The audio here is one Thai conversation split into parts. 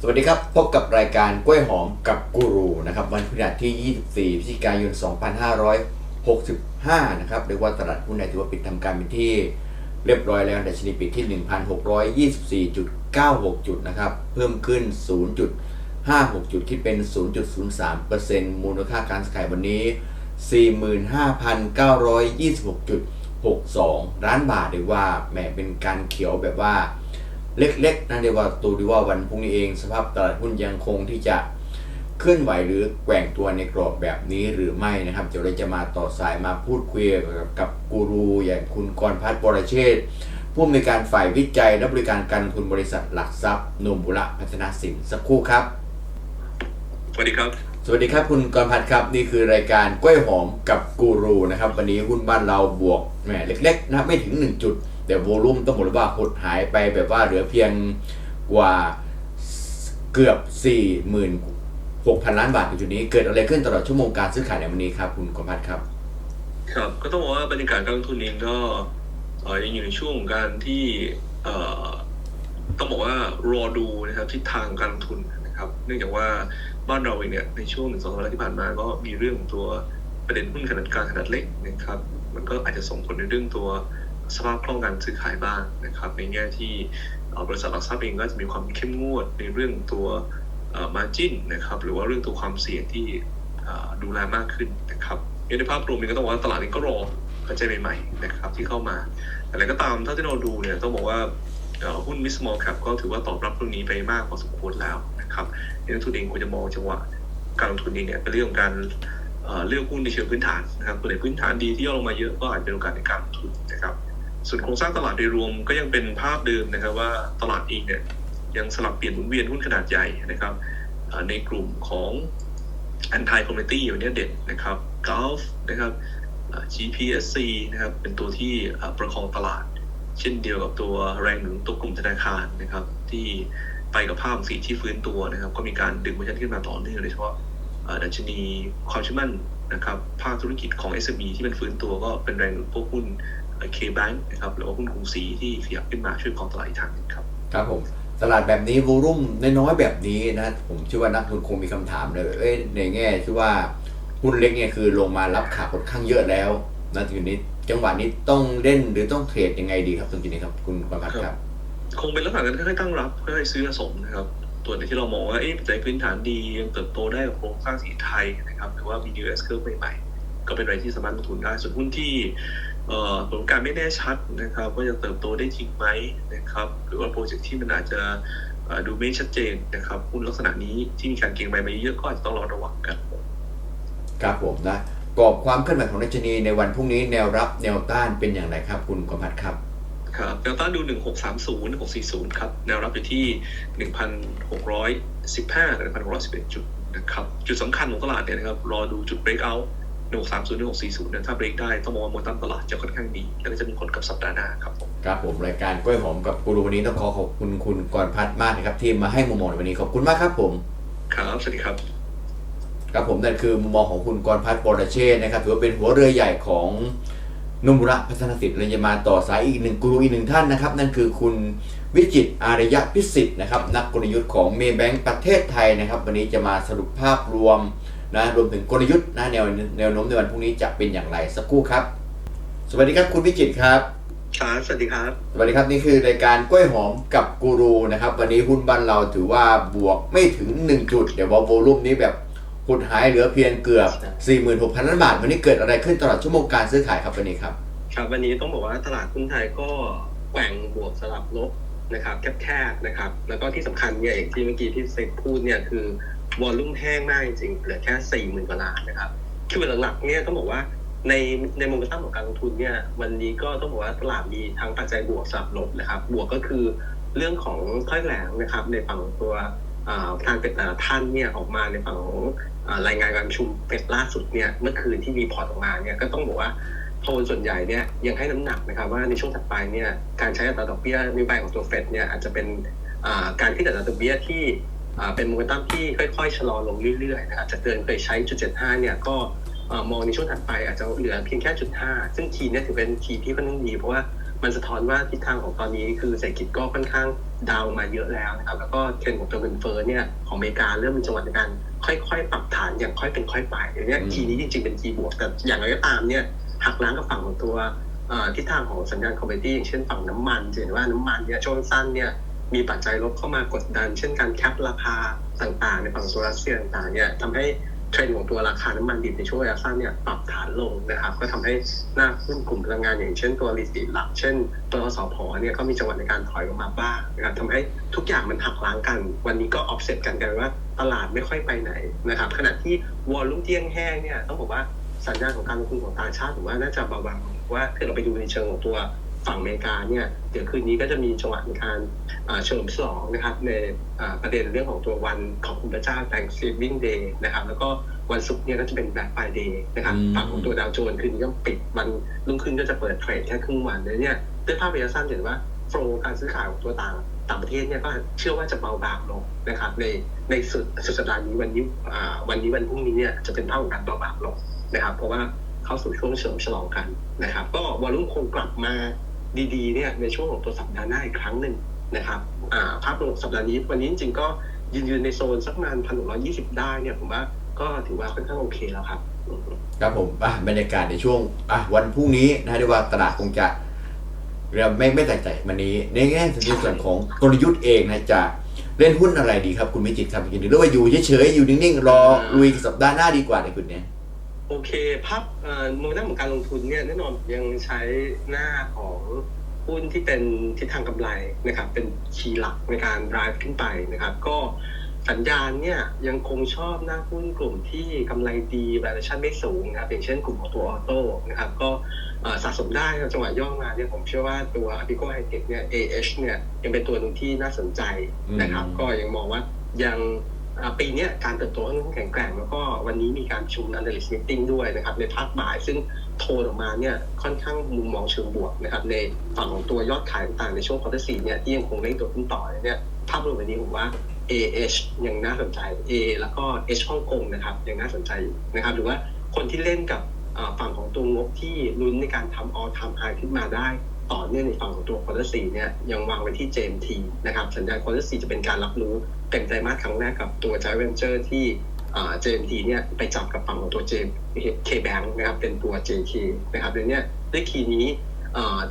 สวัสดีครับ พบกับรายการกล้วยหอมกับกูรูนะครับวันพฤหัสที่ 24 พฤศจิกายน 2565 นะครับเรียกว่าตลาดหุ้นไทยถือว่าปิดทำการเป็นที่เรียบร้อยแล้วดัชนีปิดที่ 1,624.96 จุดนะครับ เพิ่มขึ้น 0.56 จุด คิดเป็น 0.03%มูลค่าการซื้อขายวันนี้ 45,926.62 ล้านบาทเรียกว่าแหมเป็นการเขียวแบบว่า เล็กๆนะเรียกว่าตัวดีว่าวันพรุ่งนี้เอง สภาพตลาดหุ้นยังคงที่จะเคลื่อนไหวหรือแกว่งตัวในกรอบแบบนี้หรือไม่นะครับเดี๋ยวเราจะมาต่อสายมาพูดคุยกับกับกูรูอย่างคุณกรพัฒน์บรเชษฐ์ผู้อำนวยการฝ่ายวิจัยและบริการการลงทุนบริษัทหลักทรัพย์โนบุระพัฒนาสินสักครู่ครับ สวัสดีครับ สวัสดีครับคุณกรพัฒน์ครับ นี่คือรายการกล้วยหอมกับกูรูนะครับ วันนี้หุ้นบ้านเราบวกแหมเล็กๆนะไม่ถึง 1 จุด แต่โวลุ่มต้องบอกเลยว่าหดหายไปแบบว่าเหลือเพียงกว่าเกือบ 46,000 ล้านบาทในจุดนี้ เกิดอะไรขึ้นตลอดชั่วโมงการซื้อขายในวันนี้ครับคุณกรพัฒน์ครับ ครับก็ต้องบอกว่าบรรยากาศการลงทุนเองก็ยังอยู่ในช่วงของการที่ต้องบอกว่ารอดูนะครับทิศทางการลงทุนนะครับ เนื่องจากว่าบ้านเราเองเนี่ยในช่วงหนึ่งสองสัปดาห์ที่ผ่านมาก็มีเรื่องของตัวประเด็นหุ้นขนาดกลางขนาดเล็กนะครับ มันก็อาจจะส่งผลในเรื่องตัว สภาพคล่องการซื้อขายบ้างนะครับในแง่ที่บริษัทหลักทรัพย์เองก็จะมีความเข้มงวดในเรื่องตัวมาจินนะครับหรือว่าเรื่องตัวความเสี่ยงที่ดูแลมากขึ้นนะครับในภาพรวมเองก็ต้องบอกว่าตลาดเองก็รอปัจจัยใหม่ๆนะครับที่เข้ามาอะไรก็ตามถ้าที่เราดูเนี่ยต้องบอกว่าหุ้นมิสมอลแคปก็ถือว่าตอบรับเรื่องนี้ไปมากพอสมควรแล้วนะครับนักทุนเองควรจะมองจังหวะการลงทุนเองเนี่ยเป็นเรื่องของการเลือกหุ้นในเชิงพื้นฐานนะครับตัวไหนพื้นฐานดีที่ย่อลงมาเยอะก็อาจเป็นโอกาสในการลงทุนนะครับ ส่วนโครงสร้างตลาดโดยรวมก็ยังเป็นภาพเดิมนะครับว่าตลาดเองเนี่ยยังสลับเปลี่ยนหมุนเวียนหุ้นขนาดใหญ่นะครับในกลุ่มของ anti community อยู่เนี่ยเด่นนะครับ Gulf นะครับ GPSC นะครับเป็นตัวที่ประคองตลาด เช่นเดียวกับตัวแรงหนุนตัวกลุ่มธนาคารนะครับ ที่ไปกับภาพสีที่ฟื้นตัวนะครับ ก็มีการดึงมาชันขึ้นมาต่อเนื่องโดยเฉพาะดัชนีความเชื่อมั่นนะครับ ภาคธุรกิจของ SME ที่เป็นฟื้นตัวก็เป็นแรงหนุนพวกหุ้น K-Bank นะครับหรือว่าหุ้นกรุงศรีที่ขยับขึ้นมาช่วยกองตลาดอีกทางหนึงครับครับผมตลาดแบบนี้วอลุ่มน้อยๆแบบนี้นะ ผมเชื่อว่านักลงทุนคงมีคำถามเลยเอ้ยในแง่ที่ว่าหุ้นเล็กเนี่ยคือลงมารับขาค่อนข้างเยอะแล้วนะทีนี้จังหวะนี้ต้องเล่นหรือต้องเทรดยังไงดีครับตรงจุดนี้ครับคุณกรพัฒน์ครับ คงเป็นลักษณะการค่อยๆตั้งรับค่อยๆซื้อสะสมนะครับตัวไหนที่เรามองว่าเอ๊ะปัจจัยพื้นฐานดียังเติบโตได้กับโครงสร้างสีไทยนะครับหรือว่ามี new S curve ใหม่ๆ ก็เป็นอะไรที่สามารถลงทุนได้ ส่วนหุ้นที่เอ่อผลการไม่แน่ชัดนะครับว่าจะเติบโตได้จริงไหมนะครับหรือว่าโปรเจกต์ที่มันอาจจะเอ่อดูไม่ชัดเจนนะครับหุ้นลักษณะนี้ที่มีการเก็งใบมาเยอะก็อาจจะต้องรอระวังกันครับผมนะกรอบความเคลื่อนไหวของดัชนีในวันพรุ่งนี้แนวรับแนวต้านเป็นอย่างไรครับ คุณกรพัฒน์ครับครับแนวต้านดู 1630 1640 ครับ แนวรับอยู่ที่ 1,615กับ1,611 จุดนะครับ จุดสำคัญของตลาดเนี่ยนะครับ รอดูจุด breakout 1630 1640เนี่ยถ้า break ได้ต้องมองว่าโมเมนตัมตลาดจะค่อนข้างดี แล้วก็จะมีผลกับสัปดาห์หน้าครับผมครับผมรายการกล้วยหอมกับกูรูวันนี้ต้องขอขอบคุณคุณกรพัฒน์มากนะครับที่มาให้มุมมองในวันนี้ขอบคุณมากครับผม ครับสวัสดีครับ ครับผมนั่นคือมุมมองของคุณกรพัฒน์ปรเชษฐ์นะครับถือว่าเป็นหัวเรือใหญ่ของนุมระพัฒนสิทธิ์เราจะมาต่อสายอีกหนึ่งกูรูอีกหนึ่งท่านนะครับ นั่นคือคุณวิจิตรอารยะพิสิทธิ์นะครับนักกลยุทธ์ของเมย์แบงก์ประเทศไทยนะครับ วันนี้จะมาสรุปภาพรวม นะรวมถึงกลยุทธ์นะแนวแนวโน้มในวันพรุ่งนี้จะเป็นอย่างไรสักครู่ครับ สวัสดีครับคุณวิจิตรครับครับสวัสดีครับสวัสดีครับนี่คือรายการกล้วยหอมกับกูรูนะครับ วันนี้หุ้นบ้านเราถือว่าบวกไม่ถึง 1 จุด เดี๋ยวว่าโวลุ่มนี้แบบหดหายเหลือเพียงเกือบ 46,000ล้านบาท วันนี้เกิดอะไรขึ้นตลอดชั่วโมงการซื้อขายครับวันนี้ครับ ครับวันนี้ต้องบอกว่าตลาดหุ้นไทยก็แกว่งบวกสลับลบนะครับแคบๆนะครับ แล้วก็ที่สำคัญเนี่ยอย่างที่เมื่อกี้ที่เซ็กพูดเนี่ยคือ วอลลุ่มแห้งมากจริงๆเหลือแค่สี่หมื่นกว่าล้านนะครับคือหลักๆเนี่ยต้องบอกว่าในในโมเมนตัมของการลงทุนเนี่ยวันนี้ก็ต้องบอกว่าตลาดมีทั้งปัจจัยบวกสลับลบนะครับ บวกก็คือเรื่องของถ้อยแถลงนะครับ ในฝั่งตัวทางเป็นแต่ละท่านเนี่ยออกมาในฝั่งของรายงานการประชุมเฟดล่าสุดเนี่ยเมื่อคืนที่มีพอร์ตออกมาเนี่ยก็ต้องบอกว่าโทนส่วนใหญ่เนี่ยยังให้น้ำหนักนะครับว่าในช่วงถัดไปเนี่ยการใช้อัตราดอกเบี้ยนโยบายของตัวเฟดเนี่ยอาจจะเป็นการขึ้นอัตราดอกเบี้ยที่ เป็นโมเมนตัมที่ค่อยๆชะลอลงเรื่อยๆนะครับจะเกินเคยใช้จุดเจ็ดห้าเนี่ยก็อ่ามองในช่วงถัดไปอาจจะเหลือเพียงแค่จุดห้าซึ่งคีย์เนี่ยถือเป็นคีย์ที่ค่อนข้างดีเพราะว่ามันสะท้อนว่าทิศทางของตอนนี้คือเศรษฐกิจก็ค่อนข้างดาวน์มาเยอะแล้วนะครับแล้วก็เทรนด์ของตัวเงินเฟ้อเนี่ยของอเมริกาเริ่มมีจังหวะในการค่อยๆ ปรับฐานอย่างค่อยเป็นค่อยไปอย่างเนี้ยอืมทีนี้จริงๆเป็นทีบวกแต่อย่างไรก็ตามเนี่ยหักล้างกับฝั่งของตัวเอ่อทิศทางของสัญญาณคอมเมดี้อย่างเช่นฝั่งน้ำมันจะเห็นว่าน้ำมันเนี่ยช่วงสั้นเนี่ย มีปัจจัยลบเข้ามากดดัน เช่นการแคปราคาต่างๆ ในฝั่งตัวรัสเซียต่างๆเนี่ยทำให้เทรนด์ของตัวราคาน้ำมันดิบในช่วงระยะสั้นเนี่ยปรับฐานลงนะครับ ก็ทำให้หน้าหุ้นกลุ่มพลังงานอย่างเช่นตัวลิสติหลัก เช่นตัวสพเนี่ยก็มีจังหวะในการถอยลงมาบ้างนะครับทำให้ทุกอย่างมันหักล้างกัน วันนี้ก็ออฟเซตกันกันว่าตลาดไม่ค่อยไปไหนนะครับ ขณะที่วอลลุ่มเที่ยงแห้งเนี่ยต้องบอกว่าสัญญาณของการลงทุนของต่างชาติผมว่าน่าจะเบาบางว่าถ้าเราไปดูในเชิงของตัว ฝั่งอเมริกาเนี่ยเดี๋ยวคืนนี้ก็จะมีจังหวะในการอ่าเฉลิมฉลองนะครับในอ่าประเด็นเรื่องของตัววันขอบคุณพระเจ้า Thanksgiving Day นะครับแล้วก็วันศุกร์เนี่ยก็จะเป็น Black Friday นะครับอืมฝั่งของตัวดาวโจนส์คืนนี้ก็ปิดวันรุ่งขึ้นก็จะเปิดเทรดแค่ครึ่งวันเลยเนี่ยด้วยภาพระยะสั้นเห็นว่าโฟลการซื้อขายของตัวต่างต่างประเทศเนี่ยก็เชื่อว่าจะเบาบางลงนะครับในในสุดสุดสัปดาห์นี้วันนี้อ่าวันนี้วันพรุ่งนี้เนี่ยจะเป็นภาพของการเบาบางลงนะครับเพราะว่าเข้าสู่ช่วงเฉลิมฉลองกันนะครับ ก็วอลุ่มคงกลับมา ดีๆเนี่ยในช่วงของตัวสัปดาห์หน้าอีกครั้งหนึ่งนะครับอ่าภาพรวมสัปดาห์นี้วันนี้จริงๆก็ยืนยืนในโซนสักประมาณพันหกร้อยยี่สิบได้เนี่ยผมว่าก็ถือว่าค่อนข้างโอเคแล้วครับอืมครับผมอะบรรยากาศในช่วงอะวันพรุ่งนี้นะเรียกว่าตลาดคงจะเราไม่ไม่แตกใจวันนี้ในแง่ในส่วนของกลยุทธ์เองนะจะเล่นหุ้นอะไรดีครับคุณมิจิตรครับหรือว่าอยู่เฉยๆอยู่นิ่งๆรอลุยสัปดาห์หน้าดีกว่าในคุณเนี้ย โอเคภาพเอ่อโมเดลของการลงทุนเนี่ยแน่นอนยังใช้หน้าของหุ้นที่เป็นทิศทางกำไรนะครับ เป็นคีย์หลักในการ drive ขึ้นไปนะครับ ก็สัญญาณเนี่ยยังคงชอบหน้าหุ้นกลุ่มที่กำไรดี valuation ไม่สูงนะครับอย่างเช่นกลุ่มของตัวออโต้นะครับก็เอ่อสะสมได้ครับจังหวะย่อมาเนี่ยผมเชื่อว่าตัว a p i c o High Tech เนี่ย AH เนี่ยยังเป็นตัวหนึ่งที่น่าสนใจนะครับอืมก็ยังมองว่ายังอ่า ปีนี้การเติบโตค่อนข้างแข็งแกร่ง แล้วก็วันนี้มีการประชุม analyst meeting ด้วยนะครับในภาคบ่าย ซึ่งโทนออกมาเนี่ยค่อนข้างมุมมองเชิงบวกนะครับในฝั่งของตัวยอดขายต่างๆในช่วงควอเตอร์สี่เนี่ยที่ยังคงเร่งตัวขึ้นต่อเนี่ยภาพรวมวันนี้ผมว่า AH ยังน่าสนใจ A แล้วก็ H ฮ่องกงนะครับยังน่าสนใจอยู่นะครับหรือว่าคนที่เล่นกับฝั่งของตัวงบที่ลุ้นในการทำ all time high ขึ้นมาได้ ต่อเนื่องในฝั่งของตัวควอเตอร์สี่เนี่ยยังวางไว้ที่ JMT นะครับสัญญาณควอเตอร์สี่จะเป็นการรับรู้เป็นไตรมาสครั้งแรกกับตัว Giant Venture ที่อ่า JMT เนี่ยไปจับกับฝั่งของตัว J K Bank นะครับเป็นตัว JK นะครับดังนี้ด้วยคีย์นี้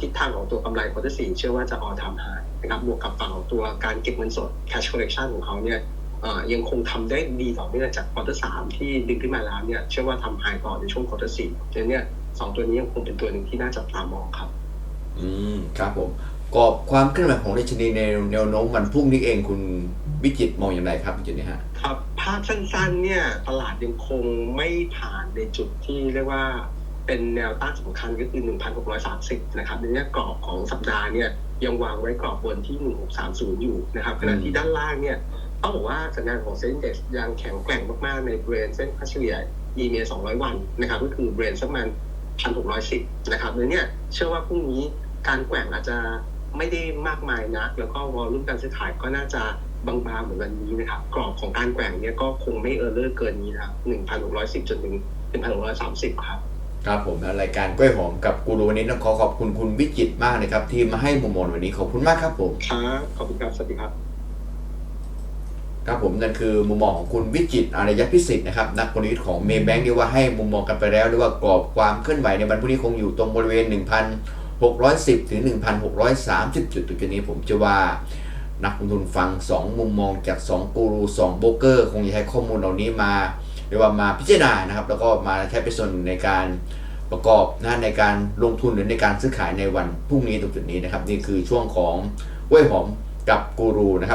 ทิศทางของตัวกำไรควอเตอร์สี่เชื่อว่าจะ all time high นะครับบวกกับฝั่งของตัวการเก็บเงินสด cash collection ของเขาเนี่ยยังคงทำได้ดีต่อเนื่องจากควอเตอร์สามที่ดึงขึ้นมาแล้วเนี่ยเชื่อว่าทำ high ต่อในช่วงควอเตอร์สี่ดังนี้สองตัวนี้ยังคงเป็นตัวหนึ่งที่น่าจับตามองครับ อืมครับผมกรอบความเคลื่อนไหวของดัชนีในแนวโน้มวันพรุ่งนี้เองคุณวิจิตรมองอย่างไรครับวิจิตรเนี่ยฮะครับ ภาพสั้นๆเนี่ยตลาดยังคงไม่ผ่านในจุดที่เรียกว่าเป็นแนวต้านสำคัญก็คือ 1,630 นะครับในเนี้ยกรอบของสัปดาห์เนี่ยยังวางไว้กรอบบนที่ 1630 อยู่นะครับขณะที่ด้านล่างเนี่ยต้องบอกว่าสัญญาณของเซ็นเดสยังแข็งแกร่งมากๆในบริเวณเส้นค่าเฉลี่ย EMA 200 วันนะครับก็คือบริเวณสักประมาณ1,610 นะครับในเนี้ยเชื่อว่าพรุ่งนี้ การแกว่งอาจจะไม่ได้มากมายนัก แล้วก็วอลลุ่มการซื้อขายก็น่าจะบางๆเหมือนวันนี้นะครับ กรอบของการแกว่งเนี่ยก็คงไม่เออร์เลอร์เกินนี้นะครับ1,610จนถึง1,630ครับครับผมนะรายการกล้วยหอมกับกูรูวันนี้ต้องขอขอบคุณคุณวิจิตรมากนะครับ ที่มาให้มุมมองวันนี้ขอบคุณมากครับผมครับขอบคุณครับสวัสดีครับครับผมนั่นคือมุมมองของคุณวิจิตรอารยพิสิทธิ์นะครับนักกลยุทธ์ของเมย์แบงค์เรียกว่าให้มุมมองกันไปแล้วเรียกว่ากรอบความเคลื่อนไหวในวันพรุ่งนี้คงอยู่ตรงบริเวณ 610 ถึง 1,630 จุดตรงนี้ผมจะว่านักลงทุนฟัง 2 มุมมองจาก 2 กูรู 2 โบรกเกอร์ คงจะใช้ข้อมูลเหล่านี้มาเรียกว่ามาพิจารณานะครับ แล้วก็มาใช้เป็นส่วนในการประกอบนะในการลงทุนหรือในการซื้อขายในวันพรุ่งนี้ตรงจุดนี้นะครับ นี่คือช่วงของเว้ยหอมกับกูรูนะครับ